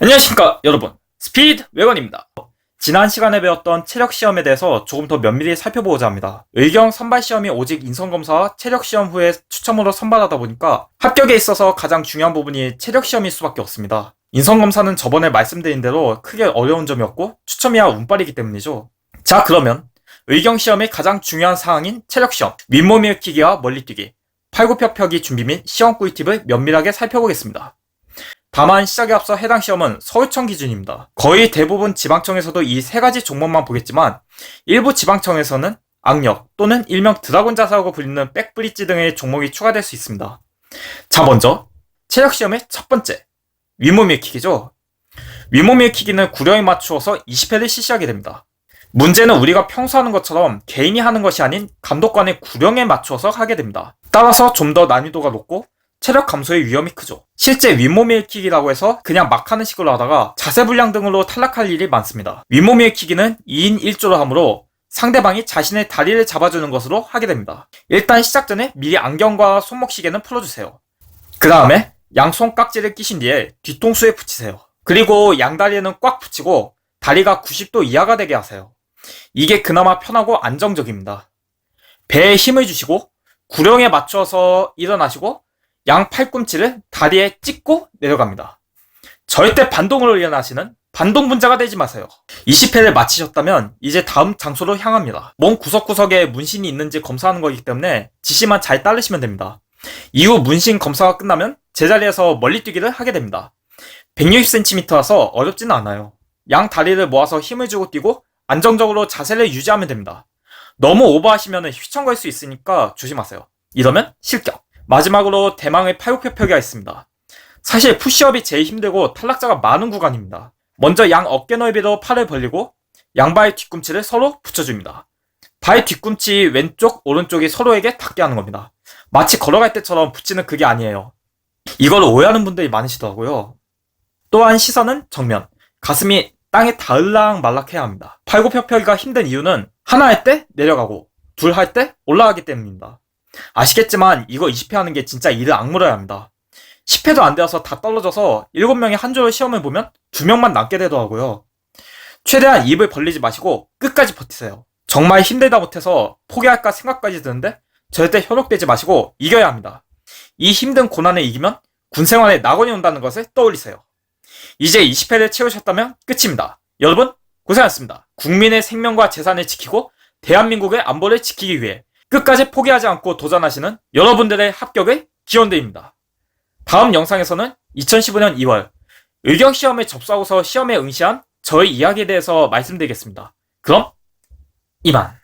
안녕하십니까 여러분. 스피드 외건입니다. 지난 시간에 배웠던 체력 시험에 대해서 조금 더 면밀히 살펴보고자 합니다. 의경 선발 시험이 오직 인성검사와 체력 시험 후에 추첨으로 선발하다 보니까 합격에 있어서 가장 중요한 부분이 체력 시험일 수밖에 없습니다. 인성검사는 저번에 말씀드린 대로 크게 어려운 점이 없고 추첨이야 운빨이기 때문이죠. 자 그러면 의경 시험의 가장 중요한 사항인 체력 시험 윗몸 일으키기와 멀리뛰기 팔굽혀펴기 준비 및 시험 꿀팁을 면밀하게 살펴보겠습니다 다만 시작에 앞서 해당 시험은 서울청 기준입니다. 거의 대부분 지방청에서도 이 세 가지 종목만 보겠지만 일부 지방청에서는 악력 또는 일명 드라곤 자사라고 불리는 백브릿지 등의 종목이 추가될 수 있습니다. 자 먼저 체력 시험의 첫 번째 윗몸 일으키기죠. 윗몸 일으키기는 구령에 맞추어서 20회를 실시하게 됩니다. 문제는 우리가 평소 하는 것처럼 개인이 하는 것이 아닌 감독관의 구령에 맞추어서 하게 됩니다. 따라서 좀 더 난이도가 높고 체력 감소의 위험이 크죠. 실제 윗몸 일으키기라고 해서 그냥 막 하는 식으로 하다가 자세 불량 등으로 탈락할 일이 많습니다. 윗몸 일으키기는 2인 1조로 하므로 상대방이 자신의 다리를 잡아주는 것으로 하게 됩니다. 일단 시작 전에 미리 안경과 손목 시계는 풀어주세요. 그 다음에 양손 깍지를 끼신 뒤에 뒤통수에 붙이세요. 그리고 양다리에는 꽉 붙이고 다리가 90도 이하가 되게 하세요. 이게 그나마 편하고 안정적입니다. 배에 힘을 주시고 구령에 맞춰서 일어나시고 양 팔꿈치를 다리에 찍고 내려갑니다. 절대 반동으로 일어나시는 반동 분자가 되지 마세요. 20회를 마치셨다면 이제 다음 장소로 향합니다. 몸 구석구석에 문신이 있는지 검사하는 거기 때문에 지시만 잘 따르시면 됩니다. 이후 문신 검사가 끝나면 제자리에서 멀리 뛰기를 하게 됩니다. 160cm라서 어렵지는 않아요. 양 다리를 모아서 힘을 주고 뛰고 안정적으로 자세를 유지하면 됩니다. 너무 오버하시면 휘청거릴 수 있으니까 조심하세요. 이러면 실격. 마지막으로 대망의 팔굽혀펴기가 있습니다. 사실 푸시업이 제일 힘들고 탈락자가 많은 구간입니다. 먼저 양 어깨 넓이로 팔을 벌리고 양발 뒤꿈치를 서로 붙여줍니다. 발 뒤꿈치 왼쪽, 오른쪽이 서로에게 닿게 하는 겁니다. 마치 걸어갈 때처럼 붙이는 그게 아니에요. 이걸 오해하는 분들이 많으시더라고요. 또한 시선은 정면, 가슴이 땅에 닿을랑 말락해야 합니다. 팔굽혀펴기가 힘든 이유는 하나 할 때 내려가고 둘 할 때 올라가기 때문입니다. 아시겠지만 이거 20회 하는 게 진짜 이를 악물어야 합니다. 10회도 안 되어서 다 떨어져서 7명이 한 조로 시험을 보면 2명만 남게 되더라고요. 최대한 입을 벌리지 마시고 끝까지 버티세요. 정말 힘들다 못해서 포기할까 생각까지 드는데 절대 현혹되지 마시고 이겨야 합니다. 이 힘든 고난을 이기면 군생활에 낙원이 온다는 것을 떠올리세요. 이제 20회를 채우셨다면 끝입니다. 여러분 고생하셨습니다. 국민의 생명과 재산을 지키고 대한민국의 안보를 지키기 위해 끝까지 포기하지 않고 도전하시는 여러분들의 합격을 기원드립니다. 다음 영상에서는 2015년 2월 의경 시험에 접수하고서 시험에 응시한 저의 이야기에 대해서 말씀드리겠습니다. 그럼 이만.